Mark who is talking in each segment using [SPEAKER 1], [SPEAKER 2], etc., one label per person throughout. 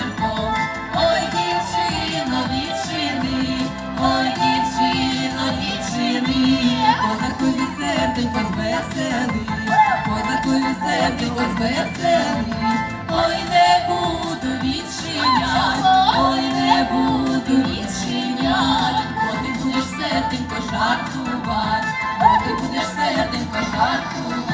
[SPEAKER 1] віршиком,
[SPEAKER 2] ой
[SPEAKER 1] дівчино, відчини, ой дівчино, відчини, козакові серденько звесели, козакові серденько звесели, ой не буду відчинять, ой не буду відчинять, бо ти будеш серденько жартувати, бо ти будеш серденько жартувати.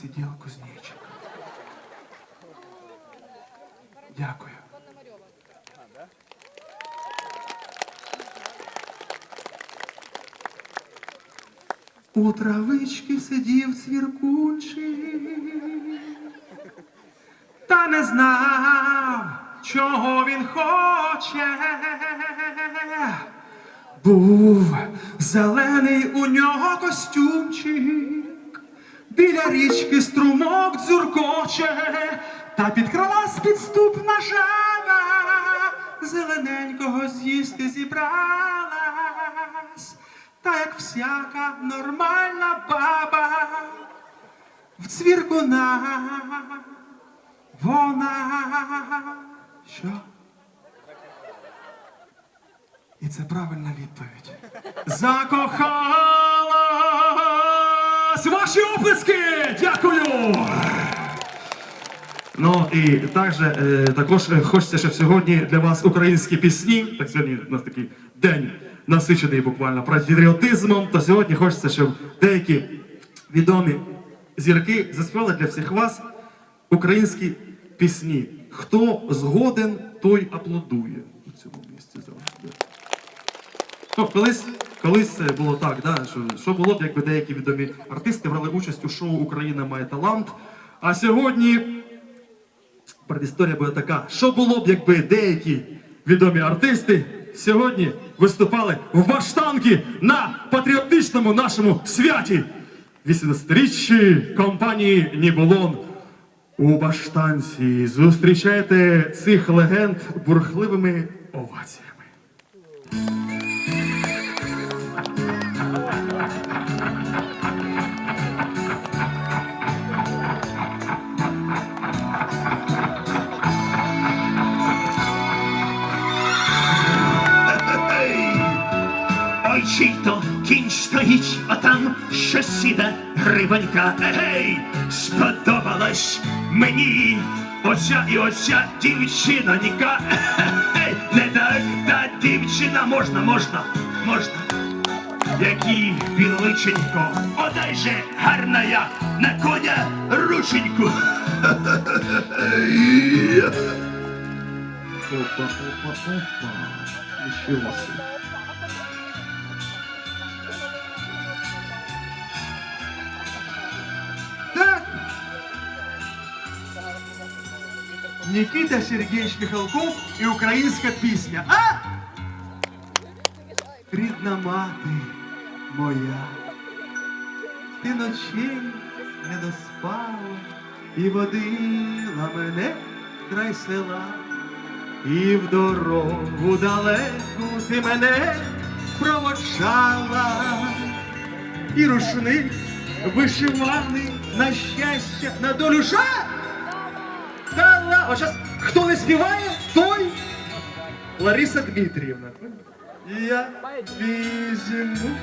[SPEAKER 3] Сидел кузнечик. Дякую. У травички сидів цвіркунчик, та не знав, чого він хоче. Був зелений у нього костюмчик, річки струмок дзюркоче, та підкралась підступна жаба, зелененького з'їсти зібралась, та як всяка нормальна баба в цвіркуна вона що? І це правильна відповідь. Ваші оплески! Дякую! Ну і також, е, також е, хочеться, щоб сьогодні для вас українські пісні. Так сьогодні у нас такий день насичений буквально патріотизмом. То сьогодні хочеться, щоб деякі відомі зірки заспівали для всіх вас українські пісні. Хто згоден, той аплодує у цьому місці. Ну, колись, колись було так, да, що, що було б, якби деякі відомі артисти брали участь у шоу Україна має талант. А сьогодні предісторія буде така: що було б, якби деякі відомі артисти сьогодні виступали в баштанки на патріотичному нашому святі 18-річчі компанії Нібулон. У баштанці зустрічайте цих легенд бурхливими оваціями.
[SPEAKER 4] Сіде грибонька. Егей, сподобалась мені оця і оця дівчинонька. Егей, не так та дівчина можна, можна, можна. Які біличенько, одай же гарна я на коня рученьку.
[SPEAKER 3] Опа, опа, опа. Ничего себе. Никита Сергеевич Михалков и украинская песня. А? Рідна мати моя, ти ночей не доспала і водила мене край села. І в дорогу далеку ти мене проводжала, і рушник вишиваний на щастя, на долю жа. Дала. От зараз хто не співає, той Лариса Дмитріївна. Я візьму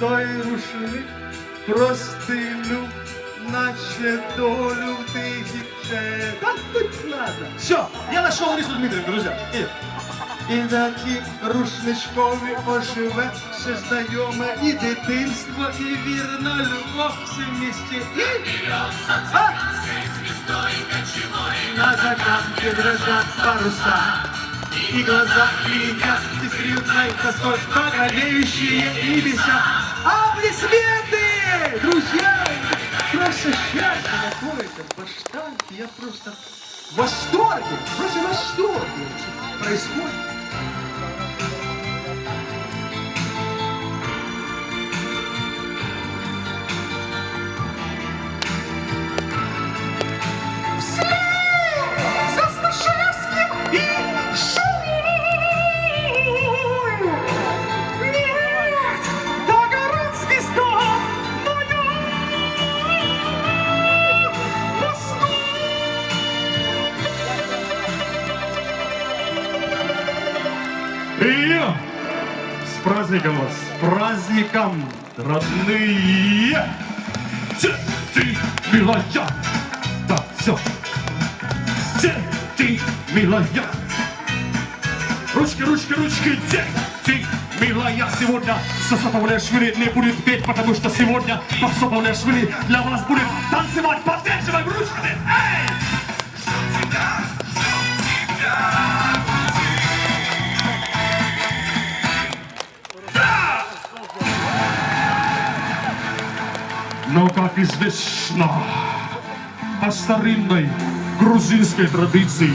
[SPEAKER 3] той рушник, простилю, наче долю в тисяче. Так тут надо. Все, я нашел Ларису Дмитриевну, друзья. И, і такі рушничкові оживе все знайоме і дитинство, і вірна любов всім місті. І а! На закатке дрожат паруса, и глаза глядят искрютной тоской Багровеющие небеса Аплодисменты! Друзья! Просто счастье находится в баштанке Я просто в восторге Просто в восторге Происходит праздником вас, с праздником, родные! Ты, ты, милая! Так, все. Це ти милая. Ручки, ручки, ручки, дети, ты, милая, сегодня Соса Павлешвили не будет петь, потому что сегодня Соса Павлешвили для вас будет танцевать, поддерживаем ручками, эй! Но как известно, по старинной грузинской традиции,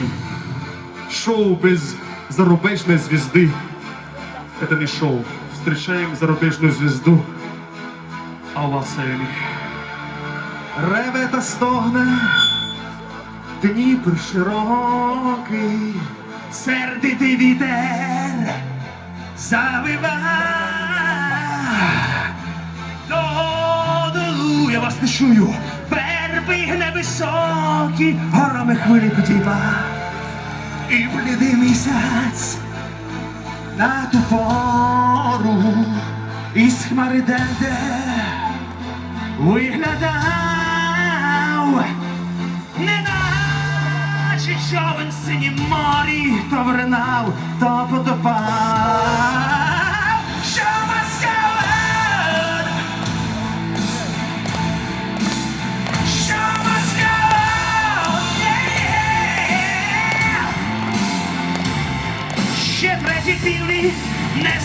[SPEAKER 3] шоу без зарубежной звезды – это не шоу. Встречаем зарубежную звезду Аласели. Реве та стогне, Дніпр широкий, сердитий вітер завива. Я вас не чую, верби невисокі, горами хвилі потіва. І блідий місяць на ту пору із хмари денде виглядав, неначе човен синім морі, то вринав, то потопав.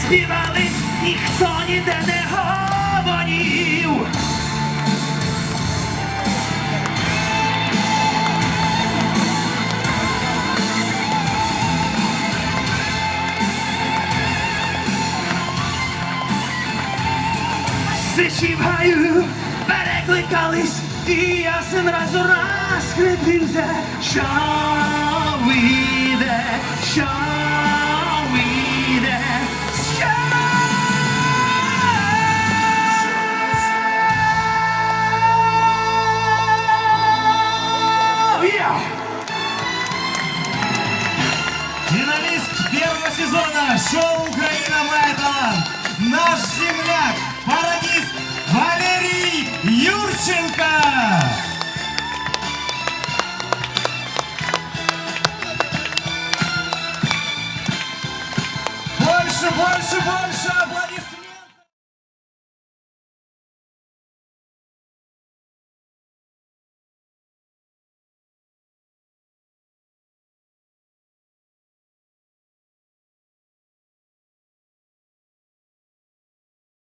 [SPEAKER 3] Співали, ніхто ніде не говорив. Гаю перекликались, і я син разу раз хрипівся, що вийде, що
[SPEAKER 5] шоу «Украина мой талант» наш земляк, пародист Валерий Юрченко. Больше, больше, больше!